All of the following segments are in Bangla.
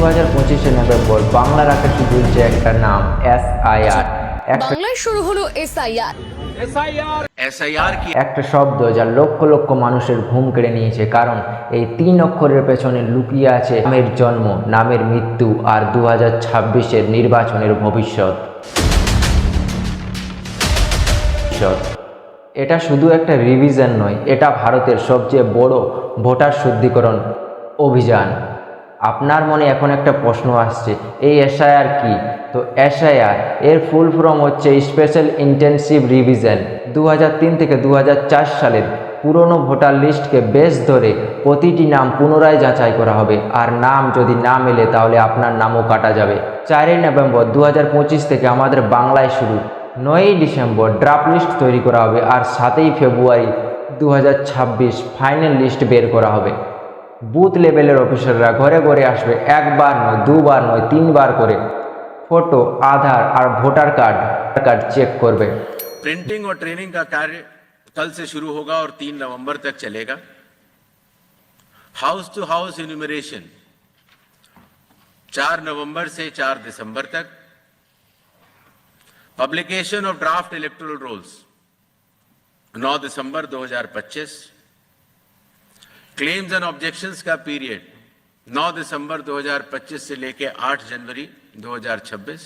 দু হাজার পঁচিশে নভেম্বর বাংলার আকাশে ঝুলছে একটা নাম এস আই আর বাংলায় শুরু হলো এসআইআর একটা শব্দ যা লক্ষ লক্ষ মানুষের ঘুম কেড়ে নিয়েছে কারণ এই তিন অক্ষরের পেছনে লুকিয়ে আছে নামের জন্ম নামের মৃত্যু আর দু হাজার ছাব্বিশের নির্বাচনের ভবিষ্যৎ। এটা শুধু একটা রিভিশন নয় এটা ভারতের সবচেয়ে বড় ভোটার শুদ্ধিকরণ অভিযান। আপনার মনে এখন একটা প্রশ্ন আসছে, এই এসআইআর কি? তো এসআইআর, এর ফুল ফর্ম হচ্ছে স্পেশাল ইন্টেনসিভ রিভিশন দু হাজার তিন থেকে দু হাজার চার সালের পুরনো ভোটার লিস্টকে বেশ ধরে প্রতিটি নাম পুনরায় যাচাই করা হবে। আর নাম যদি না মেলে, তাহলে আপনার নামও কাটা যাবে। চারই নভেম্বর দু হাজার পঁচিশ থেকে আমাদের বাংলায় শুরু। নয়ই ডিসেম্বর ড্রাফট লিস্ট তৈরি করা হবে আর সাতই ফেব্রুয়ারি দু হাজার ছাব্বিশ ফাইনাল লিস্ট বের করা হবে। বুথ লেভেলের অফিসাররা ঘরে ঘরে আসবে একবার নয় দুবার নয় তিনবার করে ফটো আধার আর ভোটার কার্ড কার্ড চেক করবে प्रिंटिंग और ट्रेनिंग का कार्य कल से शुरू होगा और तीन नवंबर तक चलेगा हाउस टू हाउस इन्यूमरेशन चार नवंबर से चार दिसंबर तक publication of draft electoral rolls 9 दिसंबर 2025 क्लेम्स एंड ऑब्जेक्शंस का पीरियड 9 दिसंबर 2025 से लेकर 8 जनवरी 2026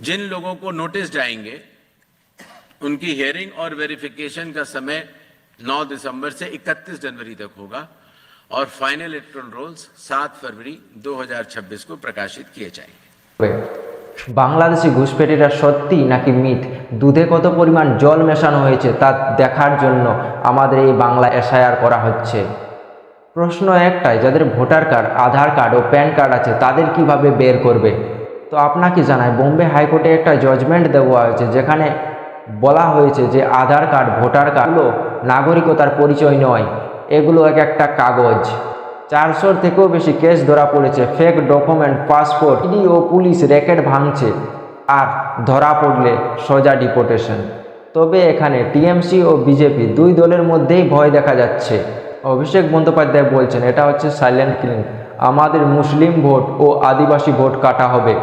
जिन लोगों को नोटिस जाएँगे, उनकी हियरिंग और वेरिफिकेशन का समय 9 दिसंबर से 31 जनवरी तक होगा और फाइनल इलेक्ट्रल रोल्स 7 फरवरी 2026 को प्रकाशित किए जाएँगे। বাংলাদেশি ঘুষপেটিরা সত্যি নাকি মিথ? দুধে কত পরিমাণ জল মেশানো হয়েছে তা দেখার জন্য আমাদের এই বাংলা এসআইআর করা হচ্ছে। প্রশ্ন একটাই, যাদের ভোটার কার্ড, আধার কার্ড ও প্যান কার্ড আছে, তাদের কীভাবে বের করবে? তো আপনাকে জানায় বোম্বে হাইকোর্টে একটা জজমেন্ট দেওয়া হয়েছে, যেখানে বলা হয়েছে যে আধার কার্ড, ভোটার কার্ডগুলো নাগরিকতার পরিচয় নয়, এগুলো এক একটা কাগজ। চারশোর থেকেও বেশি কেস ধরা পড়েছে। ফেক ডকুমেন্ট, পাসপোর্ট ইডি ও পুলিশ, র্যাকেট ভাঙছে আর ধরা পড়লে সোজা ডিপোর্টেশন। তবে এখানে টিএমসি ও বিজেপি দুই দলের মধ্যেই ভয় দেখা যাচ্ছে। অভিষেক বন্দ্যোপাধ্যায় বলছেন, এটা হচ্ছে সাইলেন্ট কিলিং আমাদের মুসলিম ভোট ও আদিবাসী ভোট কাটা হবে।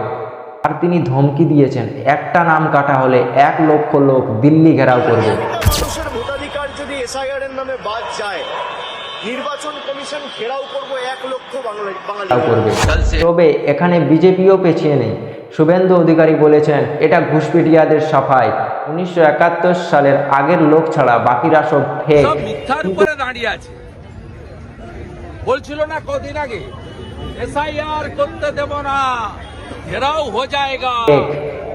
আর তিনি ধমকি দিয়েছেন, একটা নাম কাটা হলে এক লক্ষ লোক দিল্লি ঘেরাও করবে। ভোটাধিকার যদি এসআইআর নামে বাদ যায় নির্বাচন কমিশন ঘেরাও করব এক লক্ষ বাঙালি বাঙালি। করবে। তবে এখানে বিজেপিও পেছিয়ে নেই। শুভেন্দু অধিকারী বলেছেন এটা ঘুষপেটিয়াদের সাফাই। উনিশশো একাত্তর সালের আগের লোক ছাড়া বাকিরা সব ফেক মিথ্যার উপরে দাঁড়িয়ে আছে। বলছিল না কদিন আগে এসআইআর করতে দেব না ঘেরাও হো যায়গা।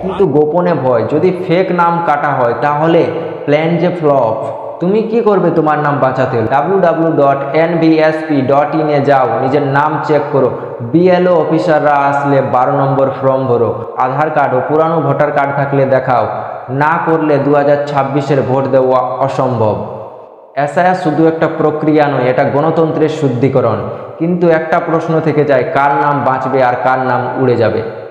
কিন্তু গোপনে ভয় যদি ফেক নাম কাটা হয় তাহলে প্ল্যান যে ফ্লপ তুমি কি করবে তোমার নাম বাঁচাতে? W W dot N dot ইনে যাও, নিজের নাম চেক করো। বিএলও অফিসাররা আসলে বারো নম্বর ফর্ম ভরো। আধার কার্ড ও পুরানো ভোটার কার্ড থাকলে দেখাও। না করলে দু হাজার ছাব্বিশের ভোট দেওয়া অসম্ভব। এসআইআর শুধু একটা প্রক্রিয়া নয়, এটা গণতন্ত্রের শুদ্ধিকরণ। কিন্তু একটা প্রশ্ন থেকে যায়, কার নাম বাঁচবে আর কার নাম উড়ে যাবে?